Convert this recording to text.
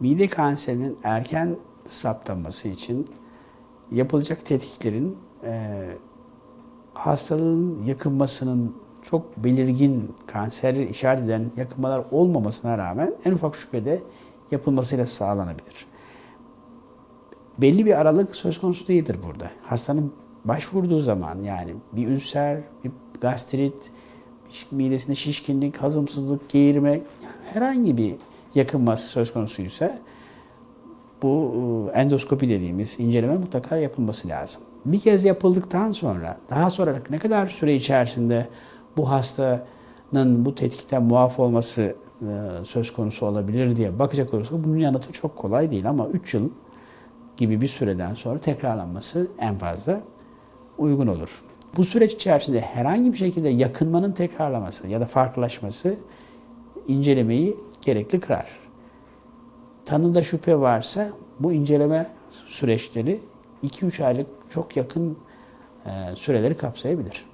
Mide kanserinin erken saptanması için yapılacak tetkiklerin e, hastalığın yakınmasının çok belirgin kanseri işaret eden yakınmalar olmamasına rağmen en ufak şüphede yapılmasıyla sağlanabilir. Belli bir aralık söz konusu değildir burada. Hastanın başvurduğu zaman yani bir ülser, bir gastrit, midesinde şişkinlik, hazımsızlık, geğirme herhangi bir yakınması söz konusuysa bu e, endoskopi dediğimiz inceleme mutlaka yapılması lazım. Bir kez yapıldıktan sonra daha sonra ne kadar süre içerisinde bu hastanın bu tetkikten muaf olması e, söz konusu olabilir diye bakacak olursak bunun yanıtı çok kolay değil ama 3 yıl gibi bir süreden sonra tekrarlanması en fazla uygun olur. Bu süreç içerisinde herhangi bir şekilde yakınmanın tekrarlaması ya da farklılaşması incelemeyi gerekli kırar. Tanıda şüphe varsa bu inceleme süreçleri 2-3 aylık çok yakın e, süreleri kapsayabilir.